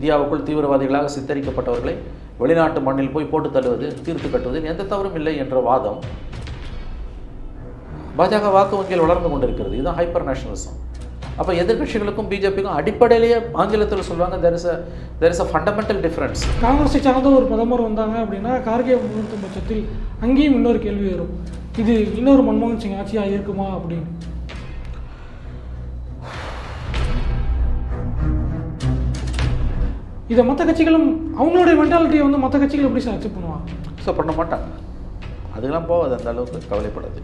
இந்தியாவுக்குள் தீவிரவாதிகளாக சித்தரிக்கப்பட்டவர்களை வெளிநாட்டு மண்ணில் போய் போட்டு தள்ளுவது தீர்த்து கட்டுவதில் எந்த தவறும் இல்லை என்ற வாதம் பாஜக வாக்கு வங்கியில் வளர்ந்து கொண்டிருக்கிறது. இதுதான் ஹைப்பர் நேஷனலிசம் அப்போ எதிர்க்கட்சிகளுக்கும் பிஜேபிக்கும் அடிப்படையிலேயே ஆங்கிலத்தில் சொல்லுவாங்க there is a there is a fundamental difference காங்கிரஸை சார்ந்த ஒரு பிரதமர் வந்தாங்க அப்படின்னா கார்கே முன்னிறுத்தும் பட்சத்தில் அங்கேயும் இன்னொரு கேள்வி வரும். இது இன்னொரு மன்மோகன் சிங் ஆட்சியாக இருக்குமா அப்படின்னு. இதை மற்ற கட்சிகளும் அவங்களுடைய மென்டாலிட்டியை வந்து மற்ற கட்சிகள் எப்படி சார் அக்செப்ட் பண்ணுவாங்க? ஸோ பண்ண மாட்டாங்க. அதுக்கெல்லாம் போகாது அந்த அளவுக்கு கவலைப்படாது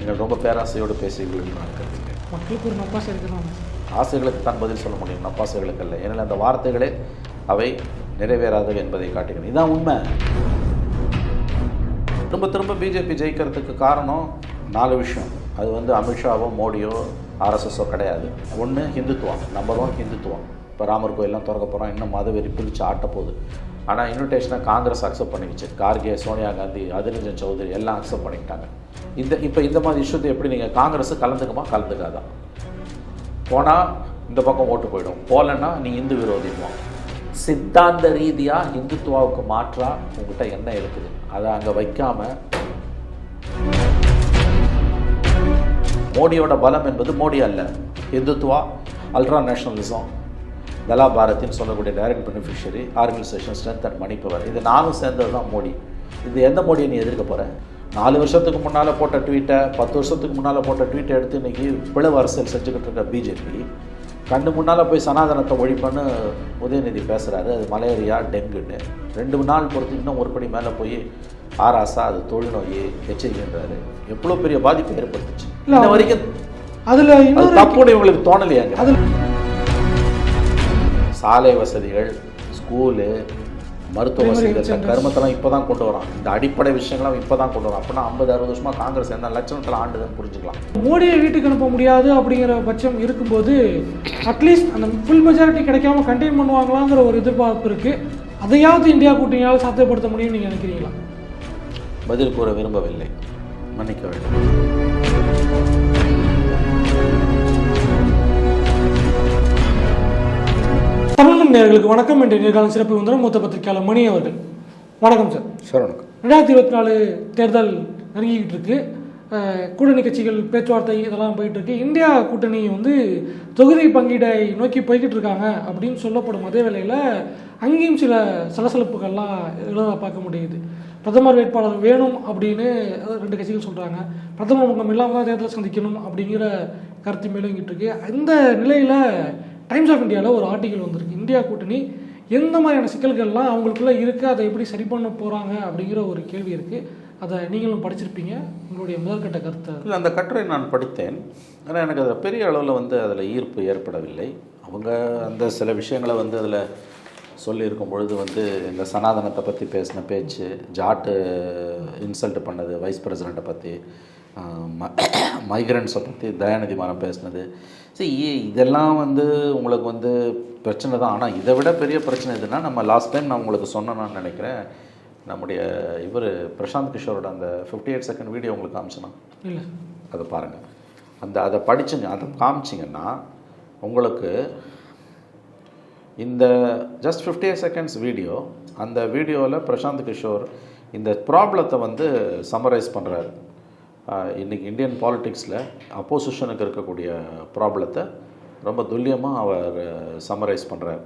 நீங்கள் ரொம்ப பேராசையோடு பேசுகிறீர்கள் நான் கருதுகிறேன் மக்களுக்கு ஒரு நப்பாசை இருக்குதான் ஆசைகளுக்கு தான் பதில் சொல்ல முடியும் நப்பாசைகளுக்கு அல்ல. ஏன்னா அந்த வார்த்தைகளே அவை நிறைவேறாதவை என்பதை காட்டுகிறேன். இதான் உண்மை. திரும்ப திரும்ப பிஜேபி ஜெயிக்கிறதுக்கு காரணம் நாலு விஷயம். அது வந்து அமித்ஷாவோ மோடியோ ஆர்எஸ்எஸோ கிடையாது. ஒன்று ஹிந்துத்துவம். Number one ஹிந்துத்துவம். இப்போ ராமர் கோயிலெலாம் திறக்க போகிறோம் இன்னும் மதவெறி பிரித்து ஆட்ட போகுது. ஆனால் இன்விடேஷனை காங்கிரஸ் அக்செப்ட் பண்ணிக்கிச்சு. கார்கே சோனியா காந்தி அதிரஞ்சன் சௌதரி எல்லாம் அக்செப்ட் பண்ணிக்கிட்டாங்க. இந்த இப்போ இந்த மாதிரி இஷ்யூத்தை எப்படி நீங்கள் காங்கிரஸ் கலந்துக்குமா? கலந்துக்காதான் போனால் இந்த பக்கம் ஓட்டு போயிடும். போகலன்னா நீ இந்து விரோதிக்குவோம் சித்தாந்த ரீதியாக இந்துத்துவாவுக்கு மாற்றாக உங்ககிட்ட என்ன இருக்குது? அதை அங்கே வைக்காமல் மோடியோட பலம் என்பது மோடி அல்ல. இந்துத்துவா அல்ட்ரா நேஷனலிசம் தலா பாரதின்னு சொல்லக்கூடிய direct beneficiary organisation strength and money power இது நானும் சேர்ந்தது தான் மோடி. இது எந்த மோடியை நீ எதிர்க்க போகிற நாலு வருஷத்துக்கு முன்னால் போட்ட ட்வீட்டை பத்து வருஷத்துக்கு முன்னால் போட்ட ட்வீட்டை எடுத்து இன்னைக்கு பிளவு அரசியல் செஞ்சுக்கிட்டு இருக்க பிஜேபி கண்ணு முன்னால் போய் சனாதனத்தை ஒழிப்பன்னு உதயநிதி பேசுகிறாரு அது மலேரியா டெங்குன்னு. ரெண்டு நாள் பொறுத்து இன்னும் ஒரு படி மேலே போய் ஆராசா அது தொழுநோய் எச்சரிக்கின்றாரு. எவ்வளோ பெரிய பாதிப்பு ஏற்படுத்துச்சு. இன்ன வரைக்கும் அதில் அது தப்புன்னு இவங்களுக்கு தோணலையாங்க? அதில் சாலை வசதிகள் ஸ்கூலு மருத்துவ வசதிகள் இந்த. கருமத்தெல்லாம் இப்போ தான் கொண்டு வரான். இந்த அடிப்படை விஷயங்கள்லாம் இப்போ தான் கொண்டு வரான். அப்படின்னா ஐம்பது அறுபது வருஷமாக காங்கிரஸ் என்ன லட்சணத்தில் ஆண்டுதுன்னு புரிஞ்சுக்கலாம். மோடியை வீட்டுக்கு அனுப்ப முடியாது அப்படிங்கிற பட்சம் இருக்கும்போது அட்லீஸ்ட் அந்த ஃபுல் மெஜாரிட்டி கிடைக்காம கண்டெயின் பண்ணுவாங்களாங்கிற ஒரு எதிர்பார்ப்பு இருக்குது அதையாவது இந்தியா கூட்டணியால் சாத்தியப்படுத்த முடியும்னு நீங்கள் நினைக்கிறீங்களா? பதில் கூற விரும்பவில்லை. மன்னிக்க வேண்டும். தமிழகம் நேயர்களுக்கு வணக்கம் என்ற நேர்காலம் சிறப்பு வந்தனர் மூத்த பத்திரிகையாளர் மணி அவர்கள். வணக்கம் சார் சார் வணக்கம் ரெண்டாயிரத்தி இருபத்தி நாலு தேர்தல் நெருங்கிக்கிட்டு இருக்கு. கூட்டணி கட்சிகள் பேச்சுவார்த்தை இதெல்லாம் போயிட்டு இருக்கு இந்தியா கூட்டணி வந்து தொகுதி பங்கீடை நோக்கி போய்கிட்டு இருக்காங்க அப்படின்னு சொல்லப்படும் அதே வேளையில் அங்கேயும் சில சலசலப்புகள்லாம் எழுத பார்க்க முடியுது. பிரதமர் வேட்பாளர் வேணும் அப்படின்னு ரெண்டு கட்சிகள் சொல்கிறாங்க பிரதமர் முகம் இல்லாமல் தான் தேர்தல் சந்திக்கணும் அப்படிங்கிற கருத்து மேலோங்கிட்டு இருக்கு. இந்த நிலையில் டைம்ஸ் ஆஃப் இந்தியாவில் ஒரு ஆர்டிகல் வந்திருக்கு. இந்தியா கூட்டணி எந்த மாதிரியான சிக்கல்கள்லாம் அவங்களுக்குள்ள இருக்குது அதை எப்படி சரி பண்ண போகிறாங்க அப்படிங்கிற ஒரு கேள்வி இருக்குது அதை நீங்களும் படிச்சிருப்பீங்க. உங்களுடைய முதற்கட்ட கருத்தை. இல்லை அந்த கட்டுரை நான் படித்தேன். ஆனால் எனக்கு அதில் பெரிய அளவில் வந்து அதில் ஈர்ப்பு ஏற்படவில்லை. அவங்க அந்த சில விஷயங்களை வந்து அதில் சொல்லியிருக்கும் பொழுது வந்து இந்த சனாதனத்தை பற்றி பேசின பேச்சு ஜாட்டு இன்சல்ட் பண்ணது வைஸ் பிரசிடெண்ட்டை பற்றி மைக்ரண்ட்ஸை பற்றி தயாநிதி மாறன் பேசினது சரி இதெல்லாம் வந்து உங்களுக்கு வந்து பிரச்சனை தான். ஆனால் இதை விட பெரிய பிரச்சனை எதுனா நம்ம லாஸ்ட் டைம் நான் உங்களுக்கு சொன்னேன் நான் நினைக்கிறேன். நம்முடைய இவர் பிரசாந்த் கிஷோரோட அந்த ஃபிஃப்டி எயிட் செகண்ட் வீடியோ உங்களுக்கு காமிச்சேனா? இல்லை. அதை பாருங்கள் அந்த அதை படிச்சுங்க. அதை காமிச்சிங்கன்னா உங்களுக்கு இந்த ஜஸ்ட் ஃபிஃப்டி செகண்ட்ஸ் வீடியோ அந்த வீடியோவில் பிரசாந்த் கிஷோர் இந்த ப்ராப்ளத்தை வந்து சம்மரைஸ் பண்ணுறாரு இன்றைக்கி இந்தியன் பாலிட்டிக்ஸில் அப்போசிஷனுக்கு இருக்கக்கூடிய ப்ராப்ளத்தை ரொம்ப துல்லியமாக அவர் சம்மரைஸ் பண்ணுறார்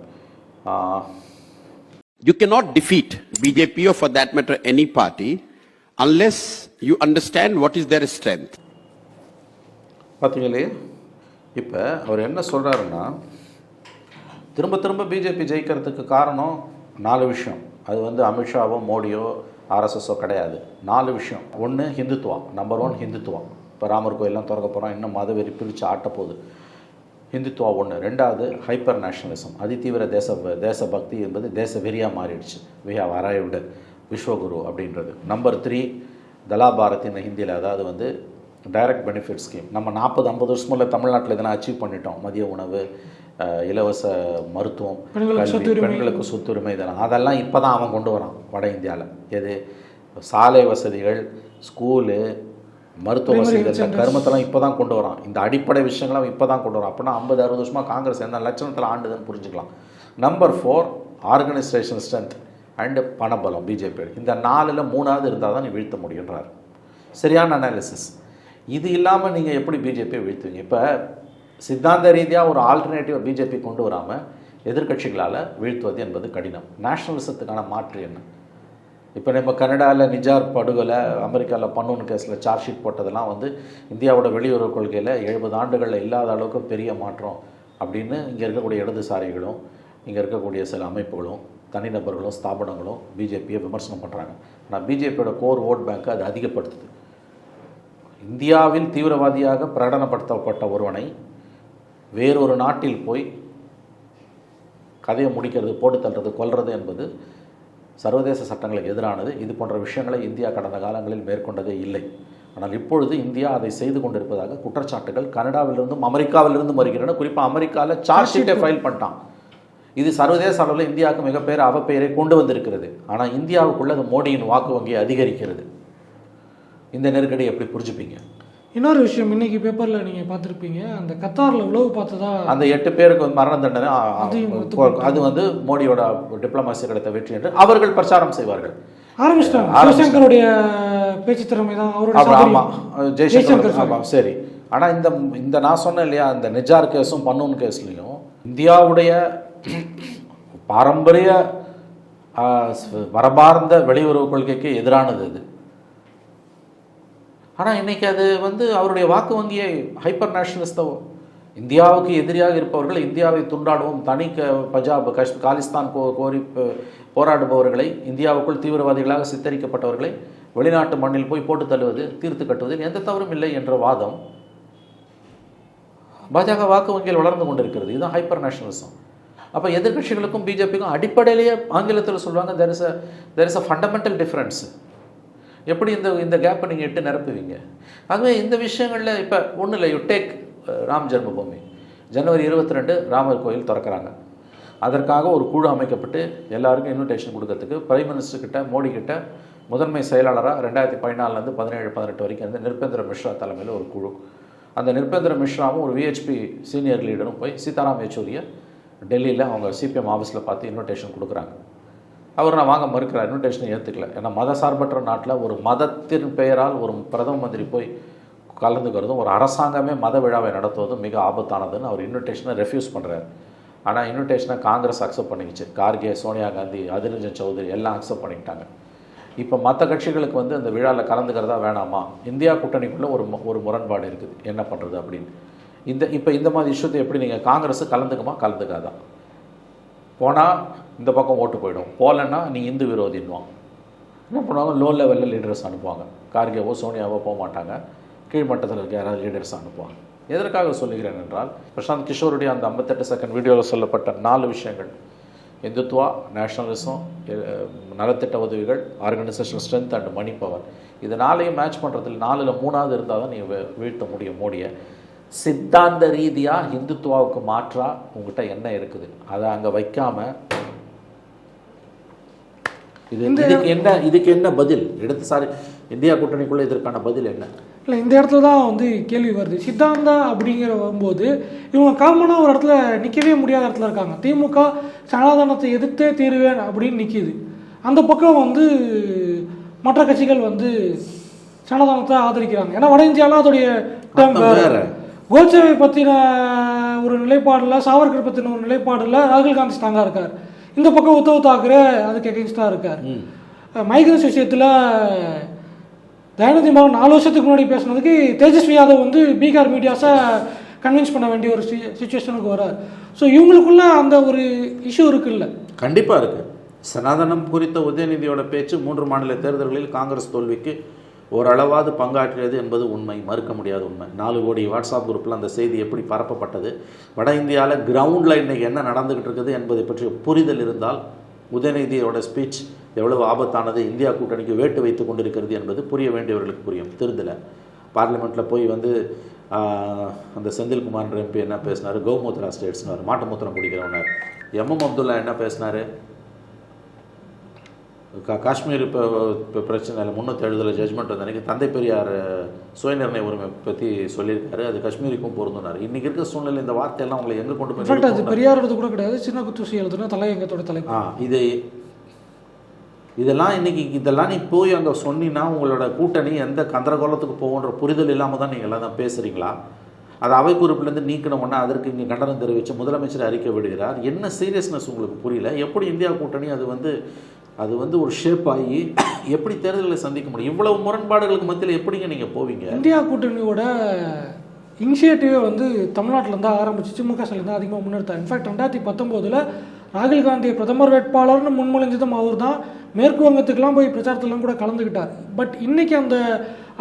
You cannot defeat BJP or for that matter any party unless you understand what is their strength. பார்த்தீங்களே இப்போ அவர் என்ன சொல்கிறாருன்னா திரும்ப திரும்ப பிஜேபி ஜெயிக்கிறதுக்கு காரணம் நாலு விஷயம் அது வந்து அமித்ஷாவோ மோடியோ ஆர்எஸ்எஸ்ஸோ கிடையாது. நாலு விஷயம். ஒன்று ஹிந்துத்துவம். Number one ஹிந்துத்துவம். இப்போ ராமர் கோயிலெலாம் திறக்க போகிறோம் இன்னும் மதவெறி பிரித்து ஆட்ட போகுது. ஹிந்துத்துவா ஒன்று ரெண்டாவது ஹைப்பர் நேஷனலிசம் அதிதீவிர தேச தேசபக்தி என்பது தேச வெறியாக மாறிடுச்சு. வி ஹவ் அரைவ்டு விஸ்வகுரு அப்படின்றது. நம்பர் த்ரீ தலா பாரதின்னு ஹிந்தியில் அதாவது வந்து டைரக்ட் பெனிஃபிட் ஸ்கீம் நம்ம நாற்பது ஐம்பது வருஷமுள்ள தமிழ்நாட்டில் இதெல்லாம் அச்சீவ் பண்ணிட்டோம். மதிய உணவு இலவச மருத்துவம் பெண்களுக்கு சொத்துரிமை. பெண்களுக்கு சொத்துரிமை இதெல்லாம். அதெல்லாம் இப்போ தான் அவன் கொண்டு வரான் வட இந்தியாவில் எது? சாலை வசதிகள் ஸ்கூலு மருத்துவ வசதிகள். கருமத்தெல்லாம் இப்போ தான் கொண்டு வரான். இந்த அடிப்படை விஷயங்கள்லாம் இப்போ தான் கொண்டு வரான். அப்படின்னா ஐம்பது அறுபது வருஷமாக காங்கிரஸ் என்ன லட்சணத்தில் ஆண்டுதுன்னு புரிஞ்சுக்கலாம். Number four organisation strength and பணபலம் பிஜேபி இந்த நாலில் மூணாவது இருந்தால் தான் நீ வீழ்த்த முடியுன்றார் சரியான அனாலிசிஸ் இது இல்லாமல் நீங்கள் எப்படி பிஜேபியை வீழ்த்துவீங்க? இப்போ சித்தாந்த ரீதியாக ஒரு ஆல்டர்னேட்டிவ் பிஜேபி கொண்டு வராமல் எதிர்க்கட்சிகளால் வீழ்த்துவது என்பது கடினம். நேஷனலிசத்துக்கான மாற்று என்ன? இப்போ நம்ம கனடாவில் நிஜார் படுகொலை அமெரிக்காவில் பன்னூன் கேஸில் சார்ஜ் ஷீட் போட்டதெல்லாம் வந்து இந்தியாவோட வெளியுறவு கொள்கையில் எழுபது ஆண்டுகளில் இல்லாத அளவுக்கு பெரிய மாற்றம் அப்படின்னு இங்கே இருக்கக்கூடிய இடதுசாரிகளும் இங்கே இருக்கக்கூடிய சில அமைப்புகளும் தனிநபர்களும் ஸ்தாபனங்களும் பிஜேபியை விமர்சனம் பண்ணுறாங்க ஆனால் பிஜேபியோட கோர் ஓட் பேங்க்கை அது அதிகப்படுத்துது. இந்தியாவில் தீவிரவாதியாக பிரகடனப்படுத்தப்பட்ட ஒருவனை வேறொரு நாட்டில் போய் கதையை முடிக்கிறது போட்டு தள்ளுறது கொல்றது என்பது சர்வதேச சட்டங்களுக்கு எதிரானது. இது போன்ற விஷயங்களை இந்தியா கடந்த காலங்களில் மேற்கொண்டதே இல்லை. ஆனால் இப்பொழுது இந்தியா அதை செய்து கொண்டிருப்பதாக குற்றச்சாட்டுகள் கனடாவிலிருந்தும் அமெரிக்காவிலிருந்தும் வருகின்றன. குறிப்பாக அமெரிக்காவில் சார்ஜ் ஷீட்டை ஃபைல் பண்ணிட்டான். இது சர்வதேச அளவில் இந்தியாவுக்கு மிகப்பெரிய அவப்பெயரை கொண்டு வந்திருக்கிறது. ஆனால் இந்தியாவுக்குள்ள அது மோடியின் வாக்கு வங்கியை அதிகரிக்கிறது. இந்த நெருக்கடி எப்படி புரிஞ்சுப்பீங்க? இன்னொரு விஷயம் இன்னைக்கு பேப்பரில் நீங்கள் பார்த்துருப்பீங்க அந்த கத்தாரில் உளவு பார்த்ததா அந்த எட்டு பேருக்கு வந்து மரண தண்டனை அது வந்து மோடியோட டிப்ளமாசி கிடைத்த வெற்றி என்று அவர்கள் பிரச்சாரம் செய்வார்கள். ஆரம்பிச்சிட்டாங்க. சிவசங்கருடைய பேச்சு திறமை தான் அவருடைய. ஆமாம் ஜெய்சங்கர் ஆமாம் சரி. ஆனால் இந்த இந்த நான் சொன்னேன் இல்லையா இந்த நிஜார் கேஸும் பன்னூன் கேஸ்லையும் இந்தியாவுடைய பாரம்பரிய மரபார்ந்த வெளியுறவு கொள்கைக்கு எதிரானது அது ஆனால் இன்றைக்கி அது வந்து அவருடைய வாக்கு வங்கியை ஹைப்பர் நேஷனலிஸ்தோ இந்தியாவுக்கு எதிரியாக இருப்பவர்கள் இந்தியாவை துண்டாடுவோம் தனி க பஞ்சாப் கஷ் காலிஸ்தான் கோ கோரி போராடுபவர்களை இந்தியாவுக்குள் தீவிரவாதிகளாக சித்தரிக்கப்பட்டவர்களை வெளிநாட்டு மண்ணில் போய் போட்டு தள்ளுவது தீர்த்து கட்டுவதில் எந்த தவறும் இல்லை என்ற வாதம் பாஜக வாக்கு வங்கியில் வளர்ந்து கொண்டிருக்கிறது. இதுதான் ஹைப்பர் நேஷனலிசம். அப்போ எதிர்கட்சிகளுக்கும் பிஜேபிக்கும் அடிப்படையிலேயே ஆங்கிலத்தில் சொல்லுவாங்க there is a there is a fundamental difference எப்படி இந்த இந்த கேப்பை நீங்கள் எட்டு நிரப்புவீங்க? ஆகவே இந்த விஷயங்களில் இப்போ ஒன்றும் இல்லை you take uh, Ram Janmabhoomi. ஜனவரி இருபத்தி ரெண்டு ராமர் கோயில் திறக்கிறாங்க. அதற்காக ஒரு குழு அமைக்கப்பட்டு எல்லாருக்கும் இன்விடேஷன் கொடுக்கறதுக்கு பிரைம் மினிஸ்டர்கிட்ட மோடி கிட்ட முதன்மை செயலாளராக ரெண்டாயிரத்தி பதினாலுலேருந்து பதினேழு பதினெட்டு வரைக்கும் வந்து நிர்பேந்திர மிஸ்ரா தலைமையில் ஒரு குழு. அந்த நிர்பேந்திர மிஸ்ராவும் ஒரு விஹெச்பி சீனியர் லீடரும் போய் சீதாராம் யெச்சூரியை டெல்லியில் அவங்க சிபிஎம் ஆஃபீஸில் பார்த்து இன்விடேஷன் கொடுக்குறாங்க. அவர் நான் வாங்க மறுக்கிறார். இன்விடேஷனை ஏற்றுக்கல ஏன்னா மத சார்பற்ற நாட்டில் ஒரு மதத்தின் பெயரால் ஒரு பிரதம மந்திரி போய் கலந்துக்கிறதும் ஒரு அரசாங்கமே மத விழாவை நடத்துவதும் மிக ஆபத்தானதுன்னு அவர் இன்விடேஷனை ரெஃப்யூஸ் பண்ணுறார் ஆனால் இன்விடேஷனை காங்கிரஸ் அக்செப்ட் பண்ணிக்கிச்சு. கார்கே சோனியா காந்தி அதிரஞ்சன் சௌத்ரி எல்லாம் அக்செப்ட் பண்ணிக்கிட்டாங்க. இப்போ மற்ற கட்சிகளுக்கு வந்து அந்த விழாவில் கலந்துக்கிறதா வேணாமா? இந்தியா கூட்டணிக்குள்ளே ஒரு ஒரு முரண்பாடு இருக்குது. என்ன பண்ணுறது அப்படின்னு. இந்த இப்போ இந்த மாதிரி இஷ்யூத்தை எப்படி நீங்கள் காங்கிரஸ் கலந்துக்குமா? கலந்துக்காதான் போனால் இந்த பக்கம் ஓட்டு போயிடும். போகலன்னா நீ இந்து விரோதின்வான் என்ன பண்ணுவாங்க? லோ லெவலில் லீடர்ஸ் அனுப்புவாங்க. கார்கேவோ சோனியாவோ போக மாட்டாங்க. கீழ்மட்டத்தில் இருக்க யாராவது லீடர்ஸ் அனுப்புவாங்க. எதற்காக சொல்லுகிறேன் என்றால் பிரசாந்த் கிஷோருடைய அந்த ஐம்பத்தெட்டு செகண்ட் வீடியோவில் சொல்லப்பட்ட நாலு விஷயங்கள். இந்துத்துவா நேஷனலிசம் நலத்திட்ட உதவிகள் organisation strength and money power இது நாளையும் மேட்ச் பண்ணுறதுல நாலில் மூணாவது இருந்தால் தான் நீங்கள் வீழ்த்த முடியும் மோடியை. சித்தாந்த ரீதியாக இந்துத்துவாவுக்கு மாற்றா உங்ககிட்ட என்ன இருக்குது? அதை அங்கே வைக்காம இது இதுக்கு என்ன இதுக்கு என்ன பதில்? இடதுசாரி இந்தியா கூட்டணிக்குள்ள இதற்கான பதில் என்ன? இல்லை இந்த இடத்துல தான் வந்து கேள்வி வருது. சித்தாந்தா அப்படிங்கிற வரும்போது இவங்க காமனாக ஒரு இடத்துல நிற்கவே முடியாத இடத்துல இருக்காங்க. திமுக சனாதனத்தை எதிர்த்தே தீருவேன் அப்படின்னு நிற்கிது அந்த பக்கம் வந்து மற்ற கட்சிகள் வந்து சனாதனத்தை ஆதரிக்கிறாங்க. ஏன்னா வட இந்தியாவில் அதோடைய கோட்சேவை பற்றின ஒரு நிலைப்பாடில் சாவர்கர் பற்றின ஒரு நிலைப்பாடில் ராகுல் காந்தி ஸ்ட்ராங்காக இருக்கார். இந்த பக்கம் உத்தவ் தாக்கரே அதுக்கு எகென்ஸ்டாக இருக்கார். மைக்ரன்ஸ் விஷயத்தில் தயாநிதி மாறன் நாலு வருஷத்துக்கு முன்னாடி பேசுனதுக்கு தேஜஸ்வி யாதவ் வந்து பீகார் மீடியாஸை கன்வின்ஸ் பண்ண வேண்டிய ஒரு சுச்சுவேஷனுக்கு வரார். ஸோ இவங்களுக்குள்ள அந்த ஒரு இஷ்யூ இருக்குல்ல. கண்டிப்பாக இருக்கு. சனாதனம் குறித்த உதயநிதியோட பேச்சு மூன்று மாநில தேர்தல்களில் காங்கிரஸ் தோல்விக்கு ஓரளவாவது பங்காற்றியது என்பது உண்மை. மறுக்க முடியாத உண்மை. நாலு கோடி வாட்ஸ்அப் குரூப்பில் அந்த செய்தி எப்படி பரப்பப்பட்டது? வட இந்தியாவில் கிரவுண்டில் இன்னைக்கு என்ன நடந்துகிட்டு இருக்குது என்பதை பற்றிய புரிதல் இருந்தால் உதயநிதியோட ஸ்பீச் எவ்வளவு ஆபத்தானது இந்தியா கூட்டணிக்கு வேட்டு வைத்து கொண்டிருக்கிறது என்பது புரிய வேண்டியவர்களுக்கு புரியும். திருந்தலை. பார்லிமெண்ட்டில் போய் வந்து அந்த செந்தில்குமார் எம்பி என்ன பேசினார்? கௌமூத்ரா ஸ்டேட்ஸ்னார் மாட்டு மூத்திரம் குடிக்கிறவனார். எம்எம் அப்துல்லா என்ன பேசினார்? கா காஷ்மீர் இப்போ இப்போ பிரச்சனையில் முன்னூற்றி எழுபதுல ஜட்ஜ்மெண்ட் வந்த அன்றைக்கி தந்தை பெரியார் நிர்ணய உரிமை பற்றி சொல்லியிருக்காரு. அது காஷ்மீருக்கும் பொருந்தினார். இன்றைக்கி இருக்க சூழ்நிலை இந்த வார்த்தையெல்லாம் உங்களை எங்கே கொண்டு போய் அது பெரியாரோடது கூட கிடையாது. சின்ன குத்துசி எழுதுனா தலையங்கத்தோட தலை. ஆ இது இதெல்லாம் இன்னைக்கு இதெல்லாம் நீ போய் அங்கே சொன்னீங்கன்னா உங்களோட கூட்டணி எந்த கந்தரகோலத்துக்கு போகுன்ற புரிதல் இல்லாமல் தான் நீங்கள் எல்லாம் பேசுகிறீங்களா அது அவை குறிப்பிலேருந்து நீக்கணும்னா அதற்கு இங்கே கண்டனம் தெரிவித்து முதலமைச்சர் அறிக்கை விடுகிறார். என்ன சீரியஸ்னஸ் உங்களுக்கு புரியல? எப்படி இந்தியா கூட்டணி அது வந்து அது வந்து ஒரு ஷேப் ஆகி எப்படி தேர்தல்களை சந்திக்க முடியும்? இவ்வளவு முரண்பாடுகளுக்கு மத்தியில் எப்படிங்க நீங்கள் போவீங்க? இந்தியா கூட்டணியோட இனிஷியேட்டிவே வந்து தமிழ்நாட்டில் தான் ஆரம்பிச்சு திமுக சைடில் தான் அதிகமாக முன்னெடுத்தார் இன்ஃபேக்ட் ரெண்டாயிரத்தி பத்தொம்போதில் ராகுல் காந்தியை பிரதமர் வேட்பாளர்னு முன்மொழிஞ்சதும் அவர் தான் மேற்கு வங்கத்துக்கெல்லாம் போய் பிரச்சாரத்திலாம் கூட கலந்துக்கிட்டார் பட் இன்னைக்கு அந்த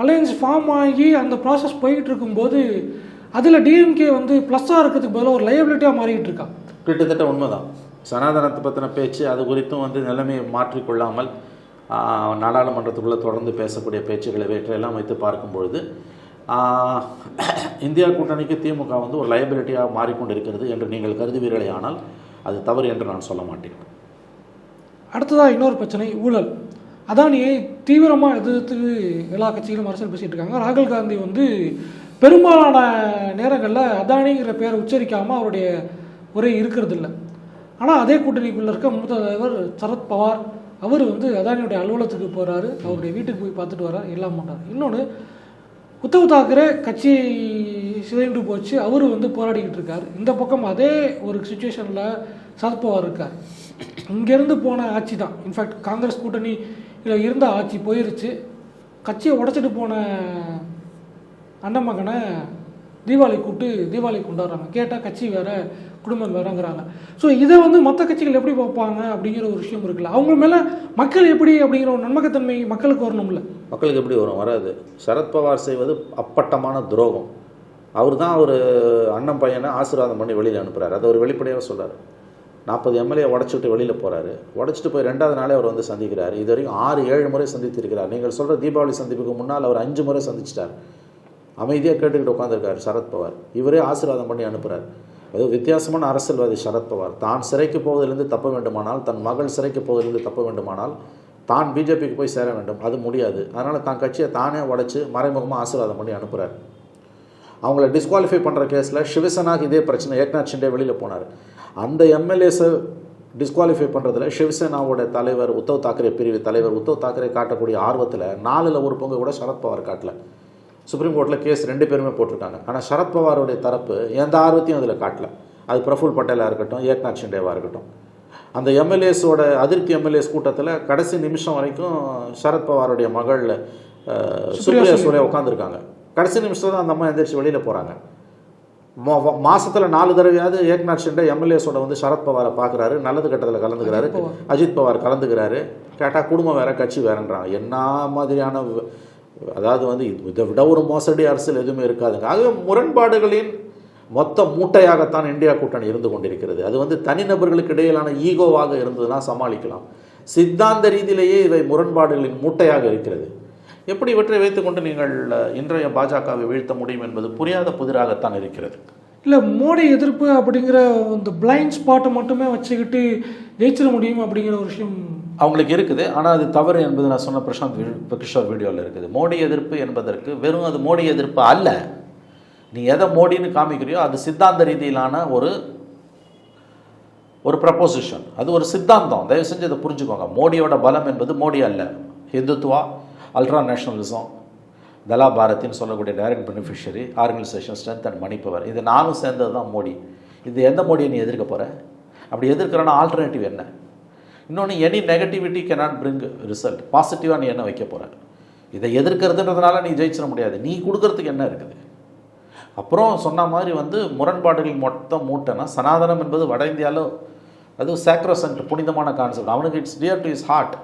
அலையன்ஸ் ஃபார்ம் ஆகி அந்த ப்ராசஸ் போயிட்டு இருக்கும்போது அதில் டிஎம்கே வந்து ப்ளஸ்ஸாக இருக்கிறதுக்கு பதிலாக ஒரு லைபிலிட்டியாக மாறிக்கிட்டு இருக்கா கிட்டத்தட்ட உண்மைதான். சனாதனத்தை பற்றின பேச்சு அது குறித்தும் வந்து நிலைமையை மாற்றிக்கொள்ளாமல் நாடாளுமன்றத்துக்குள்ளே தொடர்ந்து பேசக்கூடிய பேச்சுகளை வேற்றையெல்லாம் வைத்து பார்க்கும்பொழுது இந்தியா கூட்டணிக்கு திமுக வந்து ஒரு லைபிலிட்டியாக மாறிக்கொண்டிருக்கிறது என்று நீங்கள் கருதுவீர்களே ஆனால் அது தவறு என்று நான் சொல்ல மாட்டேன். அடுத்ததாக இன்னொரு பிரச்சனை ஊழல். அதானியை தீவிரமாக எதிர்த்து எல்லா கட்சிகளும் அரசியல் பேசிகிட்டு இருக்காங்க. ராகுல் காந்தி வந்து பெரும்பாலான நேரங்களில் அதானிங்கிற பேரை உச்சரிக்காமல் அவருடைய உரை இருக்கிறதில்லை. ஆனால் அதே கூட்டணிக்குள்ளே இருக்க மூத்த தலைவர் சரத் பவார் அவர் வந்து அதானியுடைய அலுவலகத்துக்கு போகிறாரு அவருடைய வீட்டுக்கு போய் பார்த்துட்டு வரார் எல்லாம் பண்ணுறாரு இன்னொன்று உத்தவ் தாக்கரே கட்சி சிதைந்து போச்சு. அவர் வந்து போராடிக்கிட்டு இருக்கார். இந்த பக்கம் அதே ஒரு சுச்சுவேஷனில் சரத்பவார் இருக்கார். இங்கேருந்து போன ஆட்சி தான். இன்ஃபேக்ட் காங்கிரஸ் கூட்டணி இதில் இருந்த ஆட்சி போயிருச்சு. கட்சியை உடைச்சிட்டு போன அண்ணன் மகனை தீபாவளி கூப்பிட்டு தீபாவளி கொண்டாடுறாங்க. கேட்டால் கட்சி வேற குடும்பம் வேறங்கிறாங்க. ஸோ இதை வந்து மற்ற கட்சிகள் எப்படி பார்ப்பாங்க அப்படிங்கிற ஒரு விஷயம் இருக்குல்ல. அவங்க மேலே மக்கள் எப்படி அப்படிங்கிற ஒரு நன்மகத்தன்மை மக்களுக்கு வரணும்ல? மக்களுக்கு எப்படி வரும்? வராது. சரத்பவார் செய்வது அப்பட்டமான துரோகம். அவர் தான் அவர் அண்ணன் பையனை ஆசீர்வாதம் பண்ணி வெளியில் அனுப்புகிறார் அதை அவர் வெளிப்படையாக சொல்கிறார் நாற்பது எம்எல்ஏ உடச்சிட்டு வெளியில் போகிறாரு உடச்சிட்டு போய் ரெண்டாவது நாளே அவர் வந்து சந்திக்கிறார். இது வரைக்கும் ஆறு ஏழு முறை சந்தித்திருக்கிறார். நீங்கள் சொல்கிற தீபாவளி சந்திப்புக்கு முன்னால் அவர் அஞ்சு முறை சந்திச்சிட்டார். அமைதியாக கேட்டுக்கிட்டு உட்காந்துருக்காரு சரத்பவார் இவரே ஆசீர்வாதம் பண்ணி அனுப்புகிறார் அது வித்தியாசமான அரசியல்வாதி சரத்பவார் தான் சிறைக்கு போவதிலிருந்து தப்ப வேண்டுமானால் தன் மகள் சிறைக்கு போவதிலிருந்து தப்ப வேண்டுமானால் தான் பிஜேபிக்கு போய் சேர வேண்டும். அது முடியாது. அதனால் தான் கட்சியை தானே உடைச்சு மறைமுகமாக ஆசீர்வாதம் பண்ணி அனுப்புகிறார் அவங்கள டிஸ்குவாலிஃபை பண்ணுற கேஸில் சிவசேனாக்கு இதே பிரச்சனை. ஏக்நாத் ஷிண்டே வெளியில் போனார். அந்த எம்எல்ஏஸை டிஸ்குவாலிஃபை பண்ணுறதுல சிவசேனாவோட தலைவர் உத்தவ் தாக்கரே பிரிவு தலைவர் உத்தவ் தாக்கரே காட்டக்கூடிய ஆர்வத்தில் நாலில் ஒரு பங்கு கூட சரத்பவார் காட்டல. சுப்ரீம் கோர்ட்டில் கேஸ் ரெண்டு பேருமே போட்டிருக்காங்க. ஆனால் சரத்பவாருடைய தரப்பு எந்த ஆர்வத்தையும் அதில் காட்டல. அது பிரஃபுல் பட்டேலாக இருக்கட்டும் ஏக்நாத் ஷிண்டேவாக இருக்கட்டும். அந்த எம்எல்ஏஸோட அதிருப்தி எம்எல்ஏஸ் கூட்டத்தில் கடைசி நிமிஷம் வரைக்கும் சரத்பவாருடைய மகள் சுப்ரியா சூலே உட்காந்துருக்காங்க கடைசி நிமிஷத்தில் தான் அந்த அம்மா எந்திரிச்சு வெளியில் போகிறாங்க மாசத்துல நாலு தடவையாவது ஏக்நாத் ஷிண்டே எம்எல்ஏஸோட வந்து சரத்பவாரை பார்க்குறாரு நல்லது கெட்டதில் கலந்துக்கிறாரு. அஜித் பவார். கலந்துக்கிறாரு. கேட்டால் குடும்பம் வேற கட்சி வேறன்றாங்க. என்ன மாதிரியான அதாவது வந்து இது- இதை விட ஒரு மோசடி அரசியல் எதுவுமே இருக்காதுங்க. ஆகவே முரண்பாடுகளின் மொத்த மூட்டையாகத்தான் இந்தியா கூட்டணி இருந்து கொண்டிருக்கிறது. அது வந்து தனிநபர்களுக்கு இடையிலான ஈகோவாக இருந்ததுன்னா சமாளிக்கலாம். சித்தாந்த ரீதியிலேயே இவை முரண்பாடுகளின் மூட்டையாக இருக்கிறது. எப்படி இவற்றை வைத்துக்கொண்டு நீங்கள் இன்றைய பாஜகவை வீழ்த்த முடியும் என்பது புரியாத புதிராகத்தான் இருக்கிறது. இல்லை மோடி எதிர்ப்பு அப்படிங்கிற இந்த பிளைண்ட் ஸ்பாட்டை மட்டுமே வச்சுக்கிட்டு ஜெயிச்சிட முடியும் அப்படிங்கிற ஒரு விஷயம் அவங்களுக்கு இருக்குது. ஆனால் அது தவறு என்பது நான் சொன்ன பிரசாந்த் கிஷோர் வீடியோவில் இருக்குது. மோடி எதிர்ப்பு என்பதற்கு வெறும் அது மோடி எதிர்ப்பு அல்ல. நீ எதை மோடின்னு காமிக்கிறியோ அது சித்தாந்த ரீதியிலான ஒரு ஒரு ப்ரப்போசிஷன் அது ஒரு சித்தாந்தம். தயவு செஞ்சு இதை புரிஞ்சுக்கோங்க. மோடியோட பலம் என்பது மோடி அல்ல. ஹிந்துத்துவா? அல்ட்ரா நேஷனலிசம் தலா பாரதின்னு சொல்லக்கூடிய direct beneficiary organisation strength and money power இது நானும் சேர்ந்தது தான் மோடி. இது எந்த மோடியை நீ எதிர்க்க போகிற அப்படி எதிர்க்கிறனா ஆல்டர்னேட்டிவ் என்ன? இன்னொன்று any negativity cannot bring result பாசிட்டிவாக நீ என்ன வைக்க போகிற இதை எதிர்க்கிறதுன்றதுனால நீ ஜெயிச்சிட முடியாது. நீ கொடுக்கறதுக்கு என்ன இருக்குது? அப்புறம் சொன்ன மாதிரி வந்து முரண்பாடுகள் மொத்தம் மூட்டைனா? சனாதனம் என்பது வட இந்தியாவில் அது சாக்ரோசன்ட் புனிதமான கான்செப்ட் அவனுக்கு it's dear to his heart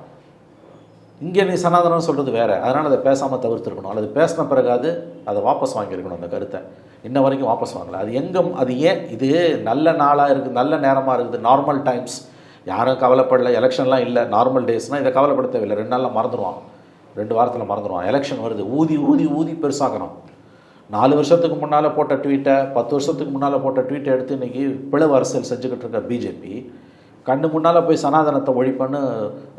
இங்கே நீ சனாதனம் சொல்கிறது வேறு. அதனால் அதை பேசாமல் தவிர்த்துருக்கணும். அல்லது பேசின பிறகாது அதை வாபஸ் வாங்கியிருக்கணும் அந்த கருத்தை. இன்ன வரைக்கும் வாபஸ் வாங்கலை. அது எங்கே அது ஏன்? இது நல்ல நாளாக இருக்குது நல்ல நேரமாக இருக்குது நார்மல் டைம்ஸ் யாரும் கவலைப்படல. எலெக்ஷன்லாம் இல்லை. நார்மல் டேஸ்னால் இதை கவலைப்பட தேவையில்லை ரெண்டு நாளில் மறந்துடுவான் ரெண்டு வாரத்தில் மறந்துடுவான் எலெக்ஷன் வருது. ஊதி ஊதி ஊதி பெருசாக்கணும் நாலு வருஷத்துக்கு முன்னால் போட்ட ட்வீட்டை பத்து வருஷத்துக்கு முன்னால் போட்ட ட்வீட்டை எடுத்து இன்னைக்கு பிளவு அரசியல் செஞ்சுக்கிட்டு இருக்க பிஜேபி கண்ணு முன்னால் போய் சனாதனத்தை ஒழிப்பேன்னு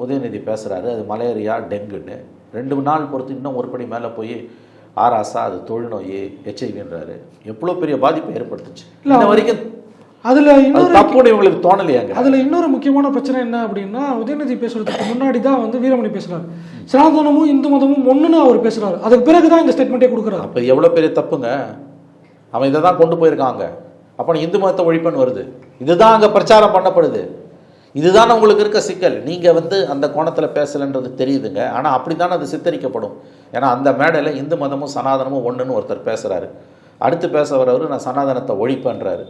உதயநிதி பேசுகிறாரு அது மலேரியா டெங்குன்னு. ரெண்டு நாள் பொறுத்து இன்னும் ஒரு படி மேலே போய் ஆராசா அது தொழுநோய் ஹெச்ஐவின்றாரு எவ்வளோ பெரிய பாதிப்பை ஏற்படுத்துச்சு. இன்ன வரைக்கும் அதில் அது இன்னொரு தப்புன்னு இவங்களுக்கு தோணலையாங்க அதில் இன்னொரு முக்கியமான பிரச்சனை என்ன அப்படின்னா உதயநிதி பேசுறதுக்கு முன்னாடி தான் வந்து வீரமணி பேசுறாரு. சனாதனமும் இந்து மதமும் ஒன்றுன்னு அவர் பேசுறாரு. அதுக்கு பிறகு தான் இந்த ஸ்டேட்மெண்ட்டே கொடுக்குறாரு. அப்போ எவ்வளோ பெரிய தப்புங்க? அவன் இதை தான் கொண்டு போயிருக்காங்க அப்போ இந்து மதத்தை ஒழிப்பன்னு வருது. இதுதான் அங்கே பிரச்சாரம் பண்ணப்படுது. இதுதான் உங்களுக்கு இருக்க சிக்கல். நீங்கள் வந்து அந்த கோணத்தில் பேசலைன்றது தெரியுதுங்க. ஆனால் அப்படி தானே அது சித்தரிக்கப்படும். ஏன்னா அந்த மேடையில் இந்து மதமும் சனாதனமும் ஒன்றுன்னு ஒருத்தர் பேசுகிறாரு அடுத்து பேச வரவர் நான் சனாதனத்தை ஒழிப்பேன்றாரு.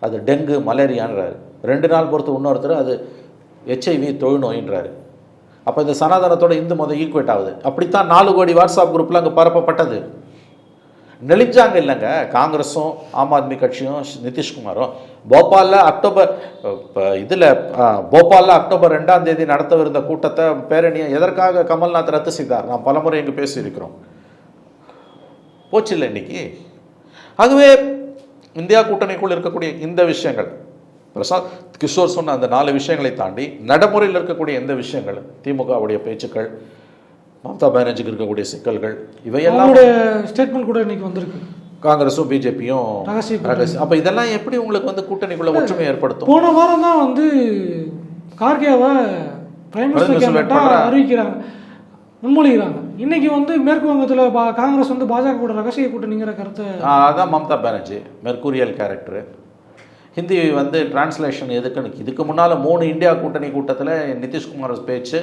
அது டெங்கு மலேரியான்றாரு. ரெண்டு நாள் பொறுத்து இன்னொருத்தர் அது ஹெச்ஐவி தொழுநோயின்றாரு அப்போ இந்த சனாதனத்தோட இந்து மதம் ஈக்குவேட் ஆகுது. அப்படித்தான் நாலு கோடி வாட்ஸ்அப் குரூப்பில் அங்கே பரப்பப்பட்டது. நெளிஞ்சாங்க இல்லைங்க. காங்கிரஸும் ஆம் ஆத்மி கட்சியும் ஷ்- நிதிஷ்குமாரும் போபாலில் அக்டோபர் இப்போ இதில் போபாலில் அக்டோபர் ரெண்டாம் தேதி நடத்தவிருந்த கூட்டத்தை பேரணியை எதற்காக கமல்நாத் ரத்து செய்தார்? நாம் பலமுறை இங்கே பேசியிருக்கிறோம். போச்சு இல்லை இன்னைக்கு? ஆகவே இந்தியா கூட்டணிக்குள் இருக்கக்கூடிய இந்த விஷயங்கள். பிரசாத் கிஷோர் சொன்ன அந்த நாலு விஷயங்களை தாண்டி நடைமுறையில் இருக்கக்கூடிய எந்த விஷயங்கள் திமுகவுடைய பேச்சுக்கள் மம்தா பானர்ஜிக்கு இருக்கக்கூடிய சிக்கல்கள் இவையெல்லாம் ஸ்டேட்மெண்ட் கூட இன்னைக்கு வந்திருக்கு. காங்கிரஸும் பிஜேபியும் அப்போ இதெல்லாம் எப்படி உங்களுக்கு வந்து கூட்டணிக்குள்ள ஒற்றுமை ஏற்படுத்தும்? போன வாரம் தான் வந்து கார்கேவை பிரைம் மினிஸ்டர். அறிவிக்கிறாங்க. முன்மொழிகிறாங்க. இன்னைக்கு வந்து மேற்கு வங்கத்தில் பா காங்கிரஸ் வந்து பாஜக கூட ரகசிய கூட்டணிங்கிற கருத்தை அதான் மம்தா பானர்ஜி மெர்கூரியல் கேரக்டர் ஹிந்தி வந்து டிரான்ஸ்லேஷன் எதுக்குன்னு இதுக்கு முன்னால் மூணு இந்தியா கூட்டணி கூட்டத்தில் நிதிஷ்குமார் பேச்சு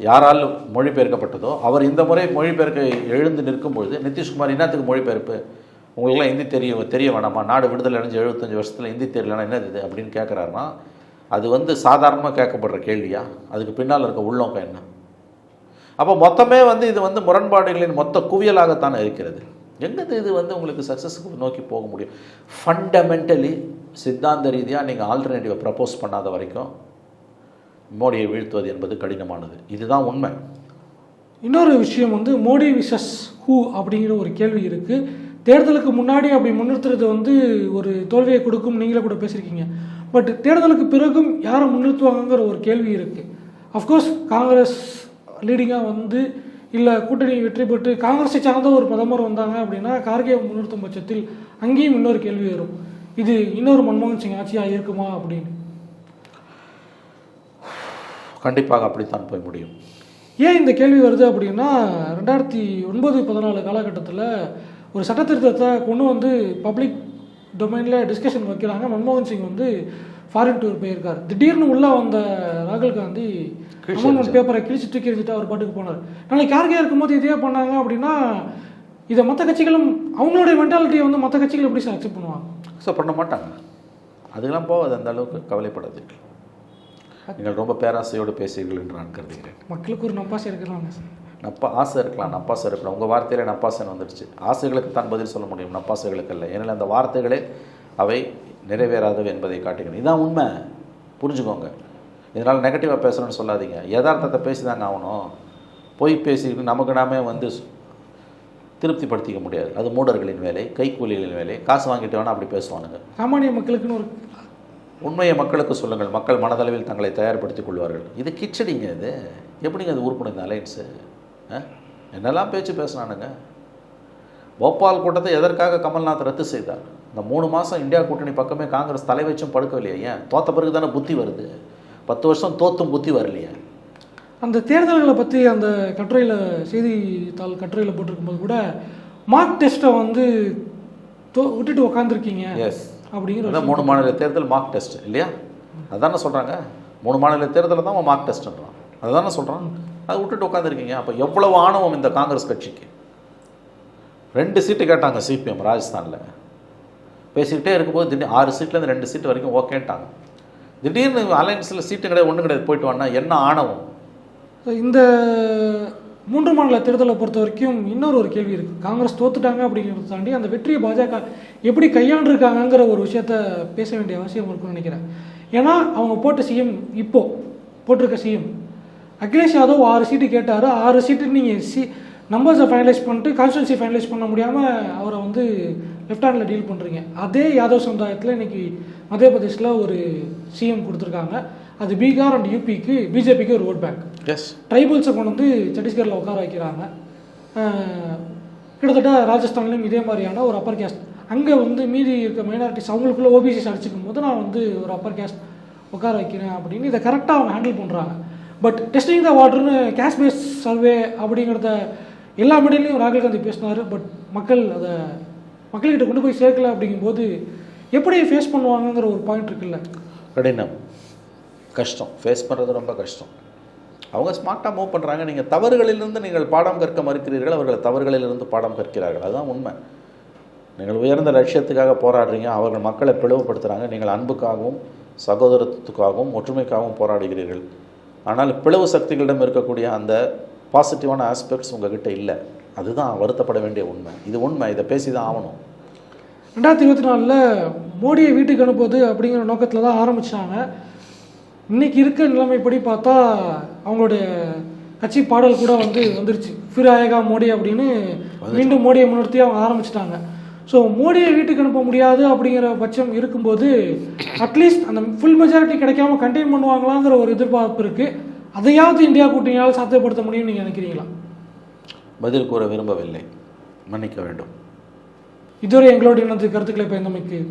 யாரால் மொழிபெயர்க்கப்பட்டதோ அவர் இந்த முறை மொழிபெயர்க்க எழுந்து நிற்கும்பொழுது நிதிஷ்குமார் என்னத்துக்கு மொழிபெயர்ப்பு? உங்களுக்குலாம் ஹிந்தி தெரிய தெரிய வேணாமா? நாடு விடுதலை அடைஞ்சு எழுபத்தஞ்சு வருஷத்தில் ஹிந்தி தெரியலனா என்னது இது அப்படின்னு கேட்குறாருன்னா அது வந்து சாதாரணமாக கேட்கப்படுற கேள்வியா? அதுக்கு பின்னால் இருக்க உள்ளவங்க என்ன? அப்போ மொத்தமே வந்து இது வந்து முரண்பாடுகளின் மொத்த குவியலாகத்தான் இருக்கிறது. எங்கது இது வந்து உங்களுக்கு சக்ஸஸுக்கு நோக்கி போக முடியும்? ஃபண்டமெண்டலி சித்தாந்த ரீதியாக நீங்கள் ஆல்டர்னேட்டிவை ப்ரப்போஸ் பண்ணாத வரைக்கும் மோடியை வீழ்த்துவது என்பது கடினமானது. இதுதான் உண்மை. இன்னொரு விஷயம் வந்து மோடி விசஸ் ஹூ அப்படிங்கிற ஒரு கேள்வி இருக்குது தேர்தலுக்கு முன்னாடி அப்படி முன்னிறுத்துறது வந்து ஒரு தோல்வியை கொடுக்கும் நீங்களே கூட பேசியிருக்கீங்க பட் தேர்தலுக்கு பிறகும் யாரை முன்னிறுத்துவாங்கங்கிற ஒரு கேள்வி இருக்குது அஃப்கோர்ஸ் காங்கிரஸ் லீடிங்காக வந்து இல்லை கூட்டணி வெற்றி பெற்று காங்கிரஸை சார்ந்த ஒரு பிரதமர் வந்தாங்க அப்படின்னா கார்கே முன்னிறுத்தும் பட்சத்தில் அங்கேயும் இன்னொரு கேள்வி வரும். இது இன்னொரு மன்மோகன் சிங் ஆட்சியாக இருக்குமா அப்படின்னு. கண்டிப்பாக அப்படித்தான் போய் முடியும். ஏன் இந்த கேள்வி வருது அப்படின்னா ரெண்டாயிரத்தி ஒன்பது பதினாலு காலகட்டத்தில் ஒரு சட்டத்திருத்தத்தை கொண்டு வந்து பப்ளிக் டொமைனில் டிஸ்கஷன் வைக்கிறாங்க. மன்மோகன் சிங் வந்து ஃபாரின் டூர் போயிருக்கார். திடீர்னு உள்ளே வந்த ராகுல் காந்தி அமெண்ட்மெண்ட் பேப்பரை கிழிச்சு தூக்கி எறிஞ்சிட்டு அவர் பாட்டுக்கு போனார். நாளைக்கு கார்கே இருக்கும்போது இதே பண்ணாங்க அப்படின்னா இதை மற்ற கட்சிகளும் அவங்களுடைய மென்டாலிட்டியை வந்து மற்ற கட்சிகள் எப்படி சார் அக்செப்ட் பண்ணுவாங்க? அக்செப்ட் பண்ண மாட்டாங்க. அதுக்கெல்லாம் போகாது. அந்த அளவுக்கு கவலைப்படாதீர்கள் நீங்கள் ரொம்ப பேராசையோடு பேசுகிறீர்கள் என்று நான் கருதுகிறேன். மக்களுக்கு ஒரு நப்பாசை இருக்கிறாங்க சார் நப்பா ஆசை இருக்கலாம். நப்பாசை இருக்கலாம். உங்கள் வார்த்தையில நப்பாசைன்னு வந்துடுச்சு. ஆசைகளுக்கு தான் பதில் சொல்ல முடியும். நப்பாசைகளுக்கு அல்ல ஏன்னா அந்த வார்த்தைகளே அவை நிறைவேறாதவை என்பதை காட்டுகிறேன். இதான் உண்மை. புரிஞ்சுக்கோங்க. இதனால் நெகட்டிவாக பேசுகிறேன்னு சொல்லாதீங்க. யதார்த்தத்தை பேசி தாங்க ஆகணும். பொய் பேசிக்கிட்டு நமக்கு நாமே வந்து திருப்திப்படுத்திக்க முடியாது. அது மூடர்களின் வேலை கைக்கூலிகளின் வேலை. காசு வாங்கிட்டு வேணால் அப்படி பேசுவானுங்க. சாமானிய மக்களுக்குன்னு ஒரு உண்மையை மக்களுக்கு சொல்லுங்கள். மக்கள் மனதளவில் தங்களை தயார்படுத்திக் கொள்வார்கள். இது கிச்சடிங்க இது. எப்படிங்க அது உருப்படும் இந்த அலைன்ஸு என்னெல்லாம் பேச்சு பேசுனானுங்க? போபால் கூட்டத்தை எதற்காக கமல்நாத் ரத்து செய்தார்? இந்த மூணு மாதம் இந்தியா கூட்டணி பக்கமே காங்கிரஸ் தலை வச்சும் படுக்கவில்லையே. ஏன்? தோத்த பிறகு தானே புத்தி வருது. பத்து வருஷம் தோத்தும் புத்தி வரலையே. அந்த தேர்தல்களை பற்றி அந்த கட்டுரையில் செய்தித்தாள் கட்டுரையில் போட்டிருக்கும்போது கூட மார்க் டெஸ்ட்டை வந்து தோ- விட்டுட்டு உக்காந்துருக்கீங்க எஸ் அப்படிங்கிற மூணு மாநில தேர்தல் மார்க் டெஸ்ட் இல்லையா? அதானே சொல்கிறாங்க மூணு மாநில தேர்தலில் தான் அவன் மார்க் டெஸ்ட்ன்றான் அதுதானே சொல்கிறான் அதை விட்டுட்டு உட்காந்துருக்கீங்க அப்போ எவ்வளவு ஆணவம் இந்த காங்கிரஸ் கட்சிக்கு? ரெண்டு சீட்டு கேட்டாங்க சிபிஎம் ராஜஸ்தானில். பேசிக்கிட்டே இருக்கும்போது திடீர் ஆறு சீட்லேருந்து ரெண்டு சீட்டு வரைக்கும் ஓகேன்ட்டாங்க. திடீர்னு அலையன்ஸில் சீட்டு கிடையாது ஒன்றும் கிடையாது போயிட்டு வான்னா என்ன ஆணவம்? இந்த மூன்று மாநில தேர்தலை பொறுத்த வரைக்கும் இன்னொரு ஒரு கேள்வி இருக்குது காங்கிரஸ் தோத்துட்டாங்க அப்படிங்கிறத தாண்டி அந்த வெற்றியை பாஜக எப்படி கையாண்டிருக்காங்கங்கிற ஒரு விஷயத்த பேச வேண்டிய அவசியம் இருக்குன்னு நினைக்கிறேன். ஏன்னா அவங்க போட்ட சிஎம் இப்போது போட்டிருக்க சிஎம் அகிலேஷ் யாதவ் ஆறு சீட்டு கேட்டார். ஆறு சீட்டு நீங்கள் சி நம்பர்ஸை ஃபைனலைஸ் பண்ணிட்டு கான்ஸ்டுவன்சி ஃபைனலைஸ் பண்ண முடியாமல் அவரை வந்து லெஃப்ட் ஹேண்டில் டீல் பண்ணுறீங்க அதே யாதவ் சமுதாயத்தில் இன்னைக்கு மத்திய பிரதேசில் ஒரு சிஎம் கொடுத்துருக்காங்க. அது பீகார் அண்ட் யூபிக்கு பிஜேபிக்கு ஒரு ஓட் பேங்க் எஸ் ட்ரைபல்ஸை கொண்டு வந்து சத்தீஸ்கரில் உட்கார வைக்கிறாங்க. கிட்டத்தட்ட ராஜஸ்தான்லேயும் இதே மாதிரியான ஒரு அப்பர் கேஸ்ட் அங்கே வந்து மீதி இருக்க மைனாரிட்டிஸ் அவங்களுக்குள்ள ஓபிசிஸ் அடிச்சுக்கும் போது நான் வந்து ஒரு அப்பர் கேஸ்ட் உட்கார வைக்கிறேன் அப்படின்னு இதை கரெக்டாக அவங்க ஹேண்டில் பண்ணுறாங்க பட் டெஸ்டிங் த வாட்டர்னு கேஷ் பேஸ் சர்வே அப்படிங்கிறத எல்லா மீடியிலையும் ராகுல் காந்தி பேசினார் பட் மக்கள் அதை மக்கள்கிட்ட கொண்டு போய் சேர்க்கல அப்படிங்கும்போது எப்படி ஃபேஸ் பண்ணுவாங்கங்கிற ஒரு பாயிண்ட் இருக்குல்ல. கடினம். கஷ்டம். ஃபேஸ் பண்ணுறது ரொம்ப கஷ்டம். அவங்க ஸ்மார்ட்டாக மூவ் பண்ணுறாங்க நீங்கள் தவறுகளிலிருந்து நீங்கள் பாடம் கற்க மறுக்கிறீர்கள் அவர்கள் தவறுகளிலிருந்து பாடம் கற்கிறார்கள். அதுதான் உண்மை. நீங்கள் உயர்ந்த லட்சியத்துக்காக போராடுறீங்க அவர்கள் மக்களை பிளவுபடுத்துகிறாங்க நீங்கள் அன்புக்காகவும் சகோதரத்துக்காகவும் ஒற்றுமைக்காகவும் போராடுகிறீர்கள். ஆனால் பிளவு சக்திகளிடம் இருக்கக்கூடிய அந்த பாசிட்டிவான ஆஸ்பெக்ட்ஸ் உங்ககிட்ட இல்லை. அதுதான் வருத்தப்பட வேண்டிய உண்மை. இது உண்மை. இதை பேசி தான் ஆகணும். ரெண்டாயிரத்தி இருபத்தி நாலில் மோடியை வீட்டுக்கு அனுப்புவது அப்படிங்கிற நோக்கத்தில் தான் ஆரம்பித்தாங்க இன்னைக்கு இருக்க நிலைமைப்படி பார்த்தா அவங்களுடைய கட்சி பாடல் கூட வந்து வந்துருச்சு. ஃபிர் ஆயகா மோடி அப்படின்னு மீண்டும் மோடியை முன்னிறுத்தி அவங்க ஆரம்பிச்சிட்டாங்க. ஸோ மோடியை வீட்டுக்கு அனுப்ப முடியாது அப்படிங்கிற பட்சம் இருக்கும்போது அட்லீஸ்ட் அந்த ஃபுல் மெஜாரிட்டி கிடைக்காம கண்டெயின் பண்ணுவாங்களாங்கிற ஒரு எதிர்பார்ப்பு இருக்குது அதையாவது இந்தியா கூட்டணியால் சாத்தியப்படுத்த முடியும்னு நீங்கள் நினைக்கிறீங்களா? பதில் கூற விரும்பவில்லை. மன்னிக்க வேண்டும். இதுவரை எங்களோட இனத்து கருத்துக்களை பயந்தமைக்கு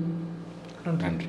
நன்றி.